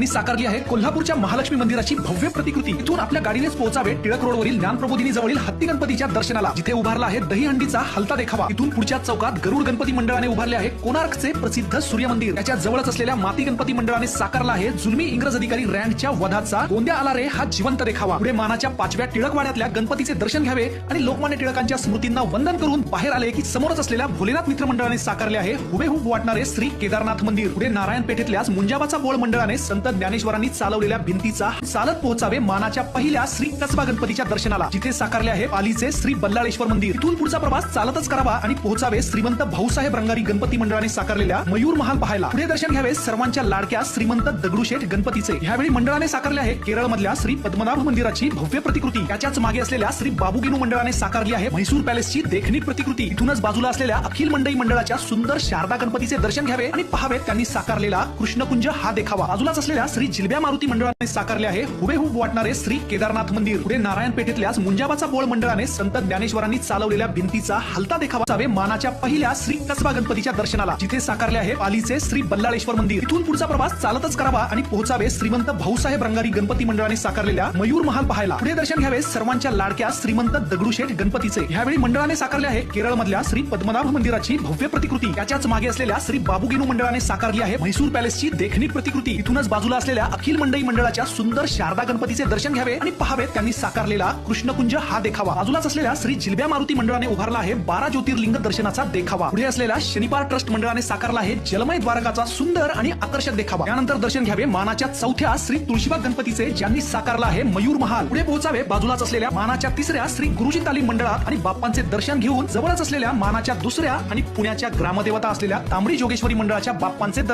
यांनी साकारली आहे कोल्हापूरच्या महालक्ष्मी मंदिराची भव्य प्रतिकृती. इथून आपल्या गाडीनेच पोहोचावे टिळक रोडवरील ज्ञानप्रबोधिनी जवळील हत्ती गणपतीच्या दर्शनाला. जिथे उभारला आहे दहीहंडीचा हलता देखावा. इथून पुढच्या चौकात गरुड गणपती मंडळाने उभारले आहे कोणार्कचे प्रसिद्ध सूर्य मंदिर त्याच्या जवळच असलेल्या माती गणपती मंडळाने साकारला आहे जुलमी इंग्रज अधिकारी रँडच्या वधाचा. गोंद्या आला रे हा जिवंत देखावा. पुढे मानाच्या पाचव्या टिळकवाड्यातल्या गणपतीचे दर्शन घ्यावे आणि लोकमान्य टिळकांच्या स्मृतींना वंदन करून बाहेर आले की समोरच असलेल्या भोलेनाथ मित्र मंडळाने साकारले आहे. हुबेहूब वाटणारे श्री केदारनाथ मंदिर. पुढे नारायण पेठेतल्याच मुंजाबाचा बोळ मंडळाने संत ज्ञानेश्वरांनी चालवलेल्या भिंतीचा चालत पोहोचावे मानाच्या पहिल्या श्री कसबा गणपतीच्या दर्शनाला. जिथे साकारले आहे पालीचे श्री बल्लाळेश्वर मंदिर. इथून पुढचा प्रवास चालतच करावा आणि पोहोचावे श्रीमंत भाऊसाहेब रंगारी गणपती मंडळाने साकारलेल्या मयूर महाल पाहायला. पुढे दर्शन घ्यावे सर्वांच्या लाडक्या श्रीमंत दगडूशेठ गणपतीचे. ह्यावेळी मंडळाने साकारले आहे केरळ मधल्या श्री पद्मनाभ मंदिराची भव्य प्रतिकृती. त्याच्याच मागे असलेल्या श्री बाबूगिनू मंडळाने साकारली आहे म्हैसूर पॅलेसची देखणी प्रतिकृती. इथूनच बाजूला असलेल्या अखिल मंडई मंडळाच्या सुंदर शारदा गणपतीचे दर्शन घ्यावे आणि पहावे त्यांनी साकारलेला कृष्णकुंज हा देखावा. बाजूलाच असलेल्या श्री जिलब्या मारुती मंडळाने साकारले आहे. हुबेहूब वाटणारे श्री केदारनाथ मंदिर. पुढे नारायण पेठेतल्याच मुंजाबाचा बोळ मंडळाने संत ज्ञानेश्वरांनी चालवलेल्या भिंतीचा हलता देखावा मानाच्या पहिल्या श्री कसबा गणपतीच्या दर्शनाला. जिथे साकारले आहे पालीचे श्री बल्लाळेश्वर मंदिर. इथून पुढचा प्रवास चालतच करावा आणि पोहोचावे श्रीमंत भाऊसाहेब रंगारी गणपती मंडळाने साकारलेल्या मयूर महाल पाहायला. पुढे दर्शन घ्यावे सर्वांच्या लाडक्या श्रीमंत दगडूशेठ गणपतीचे. ह्यावेळी मंडळाने साकारले आहे केरळ मधल्या श्री पद्मनाभ मंदिराची भव्य प्रतिकृती. त्याच्याच मागे असलेल्या श्री बाबुगिनू मंडळाने साकारली आहे म्हैसूर पॅलेसची देखणी प्रतिकृती. इथूनच बाजूला असलेल्या अखिल मंडई मंडळाच्या सुंदर शारदा गणपतीचे दर्शन घ्यावे आणि पहावे त्यांनी साकारलेला कृष्णकुंज हा देखावा. बाजूलाच असलेल्या श्री जिलब्या मारुती मंडळाने उभारला आहे बारा ज्योतिर्लिंग दर्शनाचा देखावा. पुढे असलेला शनिपार ट्रस्ट मंडळाने साकारला आहे जलमय द्वारकाचा सुंदर आणि आकर्षक देखावा. त्यानंतर दर्शन घ्यावे मानाच्या चौथ्या श्री तुळशीबाग गणपतीचे ज्यांनी साकारला आहे मयूर महाल. पुढे पोहोचावे बाजूलाच असलेल्या मानाच्या तिसऱ्या श्री गुरुजी तालीम मंडळात आणि बाप्पांचे दर्शन घेऊन जवळच असलेल्या मानाच्या दुसऱ्या आणि पुण्याच्या ग्रामदेवता असलेल्या तांबडी जोगेश्वरी मंडळाच्या बाप्पांचे दर्शन